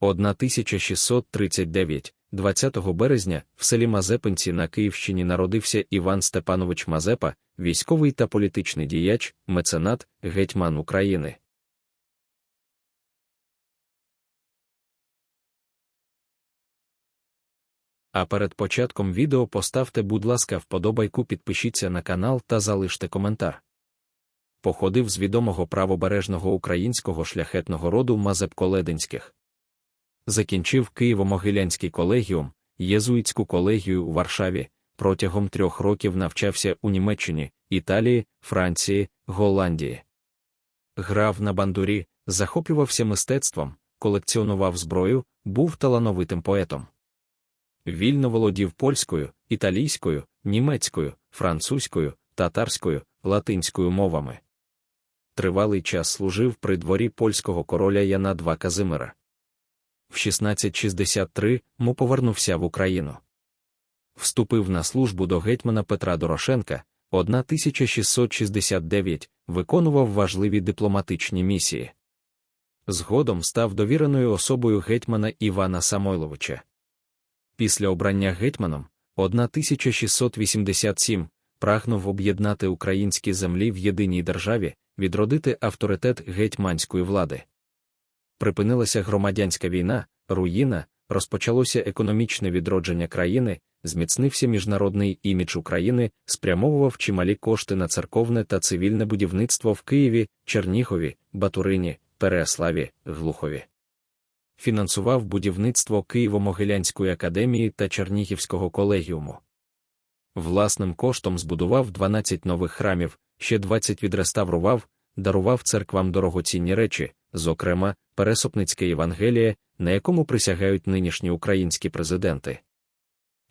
1639, 20 березня, в селі Мазепинці на Київщині народився Іван Степанович Мазепа, військовий та політичний діяч, меценат, гетьман України. А перед початком відео поставте, будь ласка, вподобайку, підпишіться на канал та залиште коментар. Походив з відомого правобережного українського шляхетного роду Мазепко-Лединських. Закінчив Києво-Могилянський колегіум, Єзуїтську колегію у Варшаві, протягом трьох років навчався у Німеччині, Італії, Франції, Голландії. Грав на бандурі, захоплювався мистецтвом, колекціонував зброю, був талановитим поетом. Вільно володів польською, італійською, німецькою, французькою, татарською, латинською мовами. Тривалий час служив при дворі польського короля Яна II Казимира. В 1663 му повернувся в Україну. Вступив на службу до гетьмана Петра Дорошенка, 1669, виконував важливі дипломатичні місії. Згодом став довіреною особою гетьмана Івана Самойловича. Після обрання гетьманом 1687 прагнув об'єднати українські землі в єдиній державі, відродити авторитет гетьманської влади. Припинилася громадянська війна, руїна, розпочалося економічне відродження країни, зміцнився міжнародний імідж України, спрямовував чималі кошти на церковне та цивільне будівництво в Києві, Чернігові, Батурині, Переяславі, Глухові. Фінансував будівництво Києво-Могилянської академії та Чернігівського колегіуму. Власним коштом збудував 12 нових храмів, ще 20 відреставрував, дарував церквам дорогоцінні речі, зокрема, Пересопницьке Євангеліє, на якому присягають нинішні українські президенти.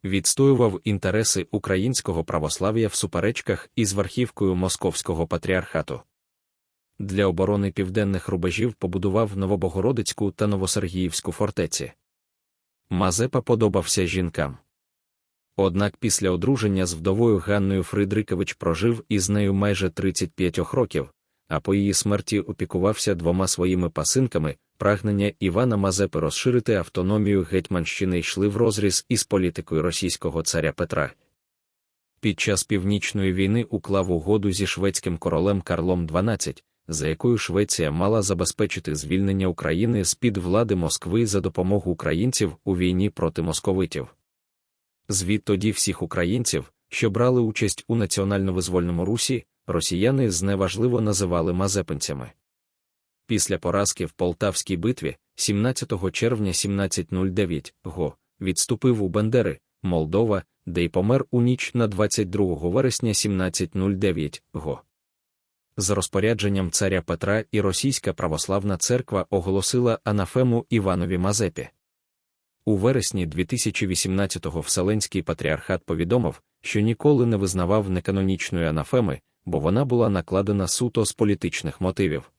Відстоював інтереси українського православ'я в суперечках із верхівкою Московського патріархату. Для оборони південних рубежів побудував Новобогородицьку та Новосергіївську фортеці. Мазепа подобався жінкам. Однак після одруження з вдовою Ганною Фридрикевич прожив із нею майже 35 років, а по її смерті опікувався двома своїми пасинками. Прагнення Івана Мазепи розширити автономію Гетьманщини йшли в розріз із політикою російського царя Петра. Під час північної війни уклав угоду зі шведським королем Карлом XII, за якою Швеція мала забезпечити звільнення України з під влади Москви за допомогу українців у війні проти московитів. Звідтоді всіх українців, що брали участь у національно-визвольному русі, росіяни зневажливо називали мазепинцями. Після поразки в Полтавській битві, 17 червня 1709 го, відступив у Бендери, Молдова, де й помер у ніч на 22 вересня 1709 го. За розпорядженням царя Петра і Російська православна церква оголосила анафему Іванові Мазепі. У вересні 2018-го Вселенський патріархат повідомив, що ніколи не визнавав неканонічної анафеми, бо вона була накладена суто з політичних мотивів.